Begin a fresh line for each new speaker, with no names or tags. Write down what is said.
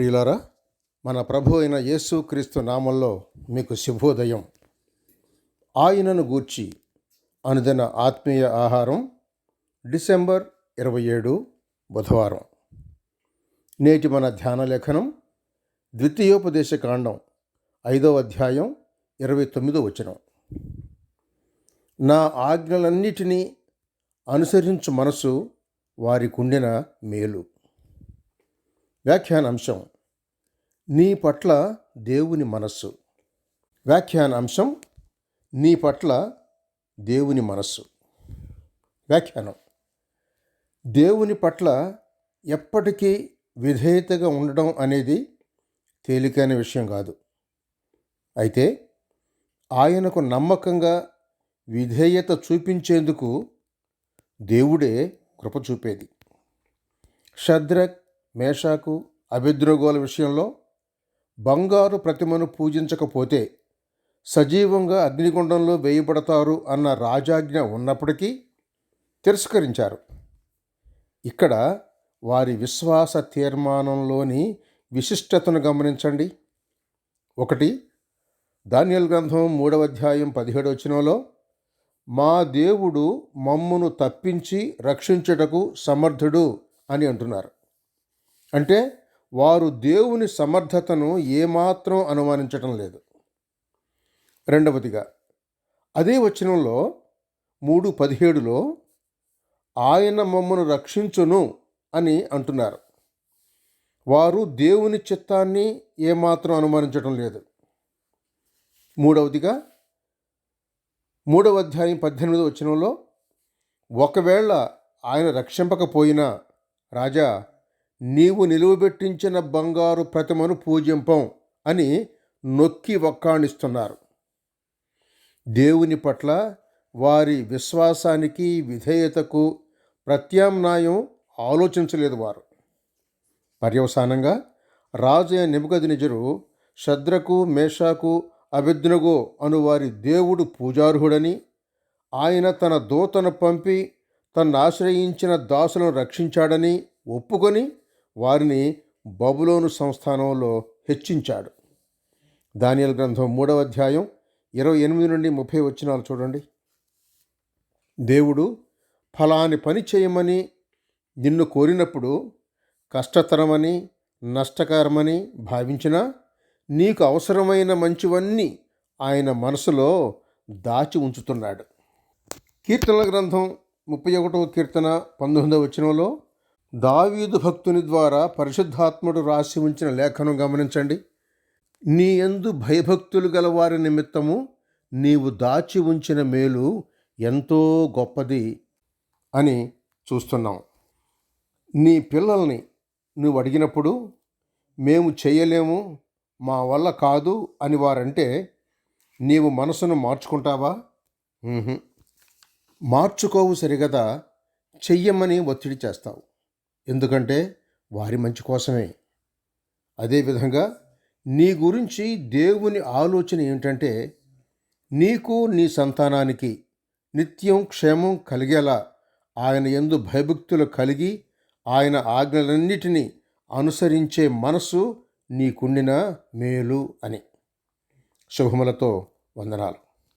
ప్రియులారా మన ప్రభు అయిన యేసు క్రీస్తు నామంలో మీకు శుభోదయం. ఆయనను గూర్చి అనుదిన ఆత్మీయ ఆహారం డిసెంబర్ ఇరవై ఏడు బుధవారం. నేటి మన ధ్యాన లేఖనం ద్వితీయోపదేశ కాండం ఐదవ అధ్యాయం ఇరవై తొమ్మిదో వచనం. నా ఆజ్ఞలన్నిటినీ అనుసరించు మనసు వారికుండిన మేలు. వ్యాఖ్యానాంశం నీ పట్ల దేవుని మనస్సు. వ్యాఖ్యానాంశం నీ పట్ల దేవుని మనస్సు. వ్యాఖ్యానం దేవుని పట్ల ఎప్పటికీ విధేయతగా ఉండడం అనేది తేలికైన విషయం కాదు. అయితే ఆయనకు నమ్మకంగా విధేయత చూపించేందుకు దేవుడే కృప చూపేది. షద్రక్ మేషాకు అభిద్రోగోల విషయంలో బంగారు ప్రతిమను పూజించకపోతే సజీవంగా అగ్నిగుండంలో వేయబడతారు అన్న రాజాజ్ఞ ఉన్నప్పటికీ తిరస్కరించారు. ఇక్కడ వారి విశ్వాస తీర్మానంలోని విశిష్టతను గమనించండి. ఒకటి ధాన్యాల గ్రంథం మూడవ అధ్యాయం పదిహేడు వచనంలో మా దేవుడు మమ్మును తప్పించి రక్షించుటకు సమర్థుడు అని అంటున్నారు. అంటే వారు దేవుని సమర్థతను ఏమాత్రం అనుమానించటం లేదు. రెండవదిగా అదే వచనంలో మూడు పదిహేడులో ఆయన మమ్మను రక్షించును అని అంటున్నారు. వారు దేవుని చిత్తాన్ని ఏమాత్రం అనుమానించడం లేదు. మూడవదిగా మూడవ అధ్యాయం పద్దెనిమిదవ వచనంలో ఒకవేళ ఆయన రక్షింపకపోయినా రాజా నీవు నిలువబెట్టించిన బంగారు ప్రతిమను పూజింపం అని నొక్కి వక్కాణిస్తున్నారు. దేవుని పట్ల వారి విశ్వాసానికి విధేయతకు ప్రత్యామ్నాయం ఆలోచించలేదు వారు. పర్యవసానంగా రాజు నిజరు శద్రకు మేషాకు అభిజ్ఞగో అను వారి దేవుడు పూజార్హుడని ఆయన తన దూతను పంపి తను ఆశ్రయించిన దాసులను రక్షించాడని ఒప్పుకొని వారిని బబులోను సంస్థానంలో హెచ్చించాడు. దానియల్ గ్రంథం మూడవ అధ్యాయం ఇరవై ఎనిమిది నుండి ముప్పై వచ్చినాలు చూడండి. దేవుడు ఫలాని పని చేయమని నిన్ను కోరినప్పుడు కష్టతరమని నష్టకరమని భావించినా నీకు అవసరమైన మంచివన్నీ ఆయన మనసులో దాచి ఉంచుతున్నాడు. కీర్తనల గ్రంథం ముప్పై ఒకటవ కీర్తన పంతొమ్మిదవ వచనంలో దావీదు భక్తుని ద్వారా పరిశుద్ధాత్ముడు రాసి ఉంచిన లేఖను గమనించండి. నీ ఎందు భయభక్తులు గల వారి నిమిత్తము నీవు దాచి ఉంచిన మేలు ఎంతో గొప్పది అని చూస్తున్నాం. నీ పిల్లల్ని నువ్వు అడిగినప్పుడు మేము చేయలేము మా వల్ల కాదు అని వారంటే నీవు మనసును మార్చుకుంటావా? మార్చుకోవు సరిగదా చెయ్యమని ఒత్తిడి చేస్తావు. ఎందుకంటే వారి మంచి కోసమే. అదేవిధంగా నీ గురించి దేవుని ఆలోచన ఏమిటంటే నీకు నీ సంతానానికి నిత్యం క్షేమం కలిగేలా ఆయన ఎందు భయభక్తులు కలిగి ఆయన ఆజ్ఞలన్నిటినీ అనుసరించే మనసు నీకుండిన మేలు అని. శుభములతో వందనాలు.